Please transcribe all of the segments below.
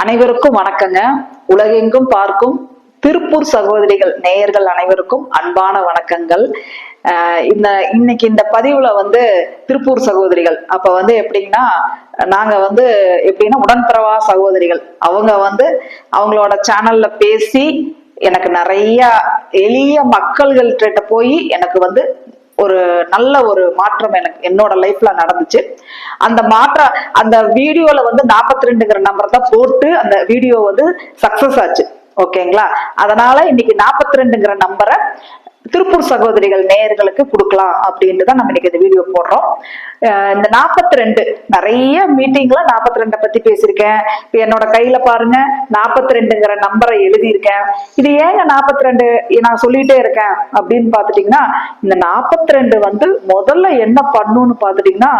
அனைவருக்கும் வணக்கங்க. உலகெங்கும் பார்க்கும் திருப்பூர் சகோதரிகள் நேயர்கள் அனைவருக்கும் அன்பான வணக்கங்கள். இந்த இன்னைக்கு இந்த பதிவுல வந்து திருப்பூர் சகோதரிகள். அப்ப வந்து எப்படின்னா நாங்க வந்து எப்படின்னா உடன்பிறவா சகோதரிகள். அவங்க வந்து அவங்களோட சேனல்ல பேசி எனக்கு நிறைய எளிய மக்கள்கள்கிட்ட போய் எனக்கு வந்து ஒரு நல்ல ஒரு மாற்றம் எனக்கு என்னோட லைஃப்ல நடந்துச்சு. அந்த மாற்றம் அந்த வீடியோல வந்து 42 ரெண்டுங்கிற நம்பர் தான் போட்டு அந்த வீடியோ வந்து சக்சஸ் ஆச்சு. ஓகேங்களா அதனால இன்னைக்கு 42 ரெண்டுங்கிற நம்பரை திருப்பூர் சகோதரிகள் நேயர்களுக்கு கொடுக்கலாம் அப்படின்ட்டு தான் நம்ம இன்னைக்கு இந்த வீடியோ போடுறோம். இந்த 42 ரெண்டு நிறைய மீட்டிங்ல 42 ரெண்டை பத்தி பேசியிருக்கேன். இப்போ என்னோட கையில பாருங்க 42 ரெண்டுங்கிற நம்பரை எழுதியிருக்கேன். இது ஏங்க 42 ரெண்டு நான் சொல்லிட்டே இருக்கேன். அப்படின்னு பாத்துட்டீங்கன்னா இந்த 42 ரெண்டு வந்து முதல்ல என்ன பண்ணுன்னு பாத்துட்டீங்கன்னா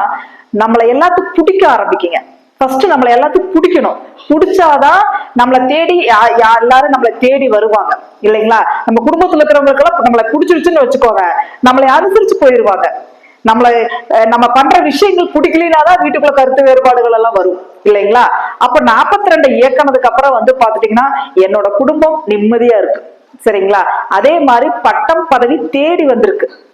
நம்மளை எல்லாத்துக்கும் பிடிக்க ஆரம்பிக்குங்க. ஃபர்ஸ்ட் நம்மளை எல்லாத்துக்கும் பிடிக்கணும். பிடிச்சாதான் நம்மளை தேடி யா- யா- எல்லாரும் நம்மளை தேடி வருவாங்க. இல்லைங்களா? நம்ம குடும்பத்துல இருக்கிறவங்களுக்கெல்லாம் நம்மளை பிடிச்சிருச்சுன்னு வச்சுக்கோங்க. நம்மளை அனுசரிச்சு போயிருவாங்க. நம்மளை நம்ம பண்ற விஷயங்கள் பிடிக்கலனாதான் வீட்டுக்குள்ள கருத்து வேறுபாடுகள் எல்லாம் வரும். இல்லைங்களா? அப்ப 42 ரெண்டு இயக்குனதுக்கு அப்புறம் வந்து பாத்துட்டீங்கன்னா என்னோட குடும்பம் நிம்மதியா இருக்கு. சரிங்களா? அதே மாதிரி பட்டம் பதவி தேடி வந்திருக்கு.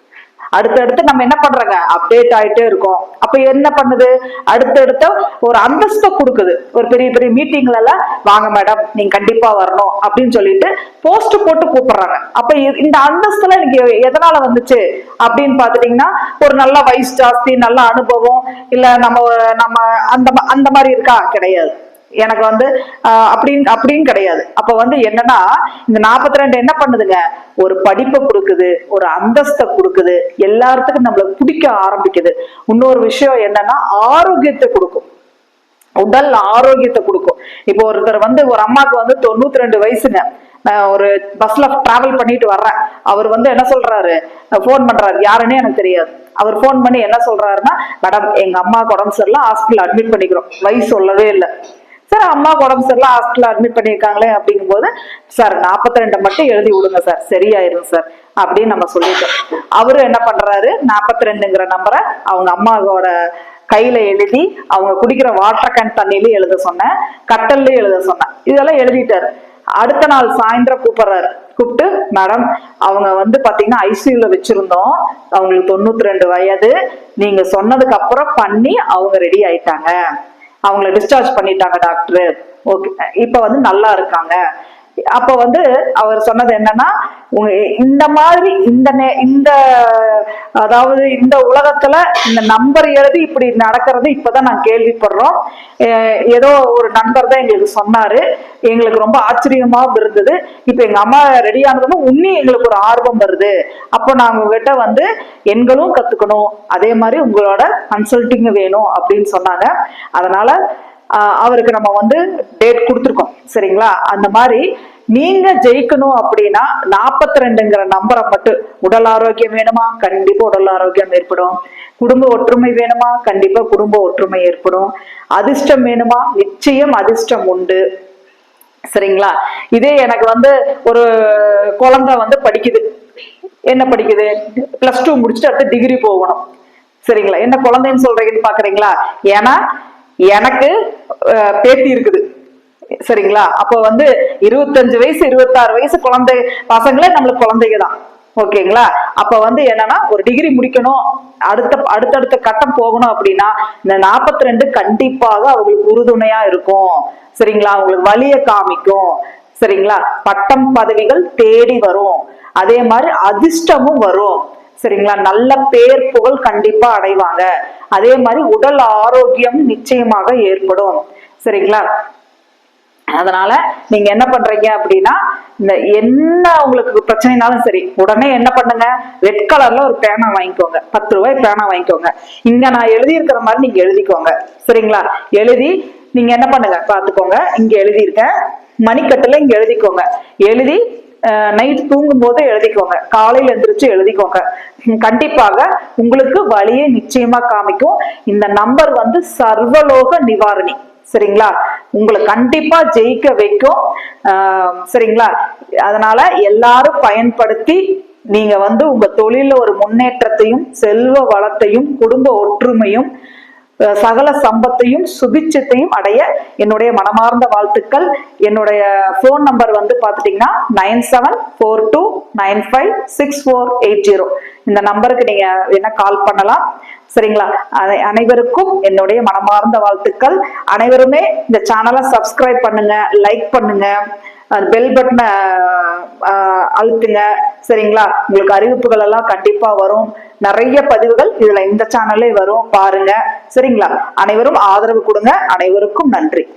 அடுத்தடுத்து நம்ம என்ன பண்றோங்க? அப்டேட் ஆயிட்டே இருக்கோம். அப்ப என்ன பண்ணுது? அடுத்தடுத்த ஒரு அந்தஸ்தை கொடுக்குது. ஒரு பெரிய பெரிய மீட்டிங்ல எல்லாம் வாங்க மேடம் நீங்க கண்டிப்பா வரணும் அப்படின்னு சொல்லிட்டு போஸ்ட் போட்டு கூப்பிடுறாங்க. அப்ப இந்த அந்தஸ்துல எனக்கு எ- எதனால வந்துச்சு? அப்படின்னு பாத்துட்டீங்கன்னா ஒரு நல்ல வயசு ஜாஸ்தி நல்ல அனுபவம் இல்ல நம்ம நம்ம அந்த ம- அந்த மாதிரி இருக்கா? கிடையாது. எனக்கு வந்து அப்படின்னு அப்படின்னு கிடையாது. அப்ப வந்து என்னன்னா இந்த 42 ரெண்டு என்ன பண்ணுதுங்க? ஒரு படிப்பை கொடுக்குது ஒரு அந்தஸ்தை கொடுக்குது எல்லாத்துக்கும் நம்மள பிடிக்க ஆரம்பிக்குது. இன்னொரு விஷயம் என்னன்னா ஆரோக்கியத்தை கொடுக்கும். உடல் ஆரோக்கியத்தை கொடுக்கும். இப்போ ஒருத்தர் வந்து ஒரு அம்மாவுக்கு வந்து தொண்ணூத்தி ரெண்டு வயசுங்க. நான் ஒரு பஸ்ல டிராவல் பண்ணிட்டு வர்றேன். அவர் வந்து என்ன சொல்றாரு? ஃபோன் பண்றாரு. யாருன்னே எனக்கு தெரியாது. அவர் ஃபோன் பண்ணி என்ன சொல்றாருன்னா மேடம் எங்க அம்மாவுக்கு உடம்பு சரியில்லை ஹாஸ்பிட்டல் அட்மிட் பண்ணிக்கிறோம். வயசு சொல்லவே இல்லை. சார் அம்மா உடம்பு சரியில்லை ஹாஸ்பிட்டல் அட்மிட் பண்ணியிருக்காங்களே அப்படிங்கும்போது சார் 42 ரெண்டை மட்டும் எழுதி விடுங்க சார் சரியாயிரும் சார் அப்படின்னு நம்ம சொல்லிட்டோம். அவரு என்ன பண்றாரு 42 ரெண்டுங்கிற நம்பரை அவங்க அம்மாவோட கையில எழுதி அவங்க குடிக்கிற வாட்டர் கேன் தண்ணியிலயும் எழுத சொன்னேன் கட்டல்ல எழுத சொன்னேன் இதெல்லாம் எழுதிட்டாரு. அடுத்த நாள் சாயந்தரம் கூப்பிடுறாரு. கூப்பிட்டு மேடம் அவங்க வந்து பாத்தீங்கன்னா ஐசியூல வச்சிருந்தோம். அவங்களுக்கு தொண்ணூத்தி ரெண்டு வயது. நீங்க சொன்னதுக்கு அப்புறம் பண்ணி அவங்க ரெடி ஆயிட்டாங்க. அவங்கள டிஸ்சார்ஜ் பண்ணிட்டாங்க டாக்டர் ஓகே இப்ப வந்து நல்லா இருக்காங்க. அப்ப வந்து அவர் சொன்னது என்னன்னா இந்த மாதிரி இந்த நே- இந்த அதாவது இந்த உலகத்துல இந்த நம்பர் எழுதி இப்படி நடக்கிறது இப்பதான் நான் கேள்விப்படுறோம். ஏதோ ஒரு நண்பர் தான் எங்களுக்கு சொன்னாரு. எங்களுக்கு ரொம்ப ஆச்சரியமாவும் இருந்தது. இப்ப எங்க அம்மா ரெடி ஆனதும் உன்னி எங்களுக்கு ஒரு ஆர்வம் வருது. அப்போ நாங்க உங்ககிட்ட வந்து எண்களும் கத்துக்கணும். அதே மாதிரி உங்களோட கன்சல்டிங் வேணும் அப்படின்னு சொன்னாங்க. அதனால அவருக்கு நம்ம வந்து டேட் கொடுத்துருக்கோம். சரிங்களா? அந்த மாதிரி நீங்க ஜெயிக்கணும் அப்படின்னா 42 ரெண்டுங்கிற நம்பரை மட்டும் உடல் ஆரோக்கியம் வேணுமா? கண்டிப்பா உடல் ஆரோக்கியம் ஏற்படும். குடும்ப ஒற்றுமை வேணுமா? கண்டிப்பா குடும்ப ஒற்றுமை ஏற்படும். அதிர்ஷ்டம் வேணுமா? நிச்சயம் அதிர்ஷ்டம் உண்டு. சரிங்களா? இதே எனக்கு வந்து ஒரு குழந்தை வந்து படிக்குது. என்ன படிக்குது? பிளஸ் டூ முடிச்சுட்டு அடுத்து டிகிரி போகணும். சரிங்களா? என்ன குழந்தைன்னு சொல்றீங்கன்னு பாக்குறீங்களா? ஏன்னா எனக்கு பேத்தி இருக்குது. சரிங்களா? அப்போ வந்து இருபத்தஞ்சு வயசு இருபத்தாறு வயசு குழந்தை பசங்களே நம்மளுக்கு குழந்தைங்க தான் ஓகேங்களா? அப்ப வந்து என்னன்னா ஒரு டிகிரி முடிக்கணும் அடுத்த அடுத்தடுத்த கட்டம் போகணும் அப்படின்னா இந்த 42 ரெண்டு கண்டிப்பாக அவங்களுக்கு உறுதுணையா இருக்கும். சரிங்களா? அவங்களுக்கு வழிய காமிக்கும். சரிங்களா? பட்டம் பதவிகள் தேடி வரும். அதே மாதிரி அதிர்ஷ்டமும் வரும். சரிங்களா? நல்ல பேர் புகழ் கண்டிப்பா அடைவாங்க. அதே மாதிரி உடல் ஆரோக்கியம் நிச்சயமாக ஏற்படும். சரிங்களா? அதனால நீங்க என்ன பண்றீங்க அப்படின்னா இந்த என்ன உங்களுக்கு பிரச்சனைனாலும் சரி உடனே என்ன பண்ணுங்க? ரெட் கலர்ல ஒரு பேனா வாங்கிக்கோங்க. பத்து ரூபாய் பேனா வாங்கிக்கோங்க. இங்க நான் எழுதி இருக்கிற மாதிரி நீங்க எழுதிக்கோங்க. சரிங்களா? எழுதி நீங்க என்ன பண்ணுங்க? பாத்துக்கோங்க இங்க எழுதியிருக்கேன். மணிக்கட்டுல இங்க எழுதிக்கோங்க. எழுதி நைட் தூங்கும் போது எழுதிக்கோங்க. காலையில எந்திரிச்சு எழுதிக்கோங்க. கண்டிப்பாக உங்களுக்கு வழியை நிச்சயமா காமிக்கும். இந்த நம்பர் வந்து சர்வலோக நிவாரணி. சரிங்களா? உங்களை கண்டிப்பா ஜெயிக்க வைக்கும். ஆஹ் சரிங்களா? அதனால எல்லாரும் பயன்படுத்தி நீங்க வந்து உங்க தொழில ஒரு முன்னேற்றத்தையும் செல்வ வளத்தையும் குடும்ப ஒற்றுமையும் சகல சம்பத்தையும் சுபிச்சத்தையும் அடைய என்னுடைய மனமார்ந்த வாழ்த்துக்கள். என்னுடைய ஃபோன் நம்பர் வந்து பார்த்துட்டிங்கன்னா nine seven four two nine five six four eight zero இந்த நம்பருக்கு நீங்கள் என்ன கால் பண்ணலாம். சரிங்களா? அனை- அனைவருக்கும் என்னுடைய மனமார்ந்த வாழ்த்துக்கள். அனைவருமே இந்த சேனலை சப்ஸ்கிரைப் பண்ணுங்க லைக் பண்ணுங்க பெல் பட்டனை அழுத்துங்க. சரிங்களா? உங்களுக்கு அறிவிப்புகள் எல்லாம் கண்டிப்பாக வரும். நிறைய பதிவுகள் இதுல இந்த சேனல்லே வரும் பாருங்க. சரிங்களா? அனைவரும் ஆதரவு கொடுங்க. அனைவருக்கும் நன்றி.